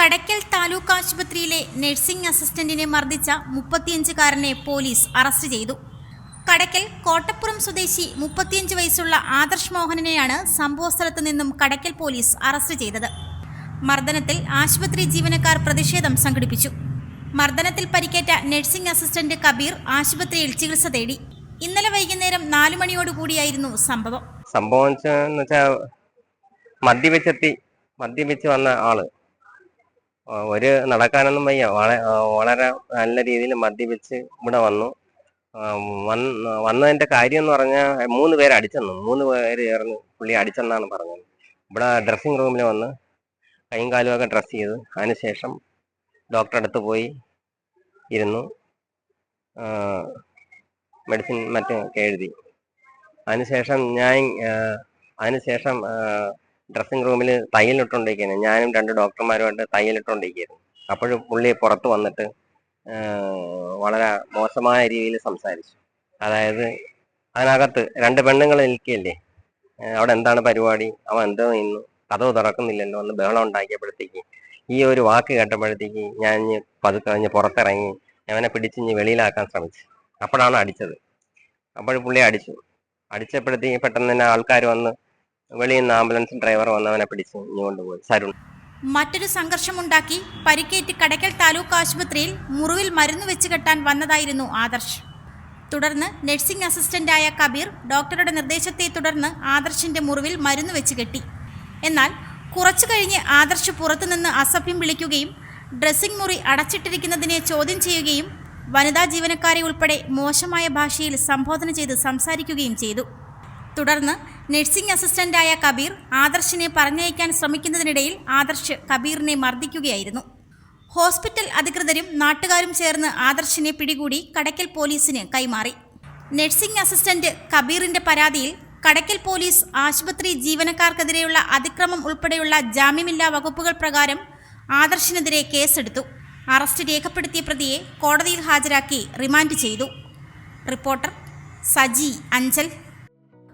കടയ്ക്കൽ താലൂക്ക് ആശുപത്രിയിലെ നഴ്സിംഗ് അസിസ്റ്റന്റിനെ മർദ്ദിച്ച മുപ്പത്തിയഞ്ചുകാരനെ police arrest ചെയ്തു. കടയ്ക്കൽ കോട്ടപ്പുറം സ്വദേശി മുപ്പത്തിയഞ്ച് വയസ്സുള്ള ആദർശ് മോഹനനെയാണ് സംഭവസ്ഥലത്ത് നിന്നും കടയ്ക്കൽ പോലീസ് അറസ്റ്റ് ചെയ്തത്. മർദ്ദനത്തിൽ ആശുപത്രി ജീവനക്കാർ പ്രതിഷേധം സംഘടിപ്പിച്ചു. മർദ്ദനത്തിൽ പരിക്കേറ്റ നഴ്സിംഗ് അസിസ്റ്റന്റ് കബീർ ആശുപത്രിയിൽ ചികിത്സ തേടി. ഇന്നലെ വൈകുന്നേരം നാലു മണിയോടുകൂടിയായിരുന്നു സംഭവം. സംഭവം മദ്യപിച്ചെത്തി മദ്യപിച്ച് വന്ന ആൾ. ഒരു നടക്കാനൊന്നും വയ്യ. വള- വളരെ നല്ല രീതിയിൽ മദ്യപിച്ച് ഇവിടെ വന്നു. വന്നതിന്റെ കാര്യം എന്ന് പറഞ്ഞാൽ മൂന്ന് പേര് അടിച്ചെന്നു. മൂന്ന് പേര് ചേർന്ന് പുള്ളി അടിച്ചെന്നാണ് പറഞ്ഞത്. ഇവിടെ ഡ്രസ്സിങ് റൂമിൽ വന്ന് കൈയും കാലും ഒക്കെ ഡ്രസ്സ് ചെയ്ത് അതിനുശേഷം ഡോക്ടറെ അടുത്ത് പോയി ഇരുന്നു. മെഡിസിൻ മറ്റൊക്കെ എഴുതി. അതിനുശേഷം ഞാൻ അതിനുശേഷം ഡ്രസ്സിംഗ് റൂമിൽ തയ്യലിട്ടുകൊണ്ടിരിക്കുകയാണ് ഞാനും രണ്ട് ഡോക്ടർമാരുമായിട്ട് തയ്യലിട്ടുകൊണ്ടിരിക്കുകയായിരുന്നു അപ്പോഴും പുള്ളി പുറത്ത് വന്നിട്ട് വളരെ മോശമായ രീതിയിൽ സംസാരിച്ചു. അതായത് അതിനകത്ത് രണ്ട് പെണ്ണുങ്ങൾ നിൽക്കുകയല്ലേ? അവിടെ എന്താണ് പരിപാടി? അവൻ എന്തോ നിന്നു കഥവ് തുറക്കുന്നില്ലല്ലോ? എന്ന് ബഹളം ഉണ്ടാക്കിയപ്പോഴത്തേക്ക് ഈ ഒരു വാക്ക് കേട്ടപ്പോഴത്തേക്ക് ഞാൻ ഇഞ്ഞ് പതുക്കെ കഴിഞ്ഞ് പുറത്തിറങ്ങി അവനെ പിടിച്ച് ഇനി വെളിയിലാക്കാൻ ശ്രമിച്ചു. അപ്പോഴാണ് അടിച്ചത്. അപ്പോൾ പുള്ളി അടിച്ചു. അടിച്ചപ്പോഴത്തേക്ക് പെട്ടെന്ന് തന്നെ ആൾക്കാർ വന്ന് വെളിയിൽ ആംബുലൻസ് ഡ്രൈവർ വന്നവനെ പിടിച്ച് കൊണ്ടുപോയി. സരുൺ. മറ്റൊരു സംഘർഷമുണ്ടാക്കി പരിക്കേറ്റ് കടയ്ക്കൽ താലൂക്ക് ആശുപത്രിയിൽ മുറിവിൽ മരുന്ന് വെച്ച് കെട്ടാൻ വന്നതായിരുന്നു ആദർശ്. തുടർന്ന് നഴ്സിംഗ് അസിസ്റ്റന്റായ കബീർ ഡോക്ടറുടെ നിർദ്ദേശത്തെ തുടർന്ന് ആദർശിന്റെ മുറിവിൽ മരുന്ന് വെച്ച് കെട്ടി. എന്നാൽ കുറച്ചു കഴിഞ്ഞ് ആദർശ് പുറത്തുനിന്ന് അസഭ്യം വിളിക്കുകയും ഡ്രസ്സിംഗ് മുറി അടച്ചിട്ടിരിക്കുന്നതിനെ ചോദ്യം ചെയ്യുകയും വനിതാ ജീവനക്കാരെ ഉൾപ്പെടെ മോശമായ ഭാഷയിൽ സംബോധന ചെയ്ത് സംസാരിക്കുകയും ചെയ്തു. തുടർന്ന് നഴ്സിംഗ് അസിസ്റ്റന്റായ കബീർ ആദർശിനെ പറഞ്ഞയക്കാൻ ശ്രമിക്കുന്നതിനിടയിൽ ആദർശ് കബീറിനെ മർദ്ദിക്കുകയായിരുന്നു. ഹോസ്പിറ്റൽ അധികൃതരും നാട്ടുകാരും ചേർന്ന് ആദർശിനെ പിടികൂടി കടയ്ക്കൽ പോലീസിന് കൈമാറി. നഴ്സിംഗ് അസിസ്റ്റന്റ് കബീറിന്റെ പരാതിയിൽ കടയ്ക്കൽ പോലീസ് ആശുപത്രി ജീവനക്കാർക്കെതിരെയുള്ള അതിക്രമം ഉൾപ്പെടെയുള്ള ജാമ്യമില്ലാ വകുപ്പുകൾ പ്രകാരം ആദർശിനെതിരെ കേസെടുത്തു. അറസ്റ്റ് രേഖപ്പെടുത്തിയ പ്രതിയെ കോടതിയിൽ ഹാജരാക്കി റിമാൻഡ് ചെയ്തു. റിപ്പോർട്ടർ സജി അഞ്ചൽ.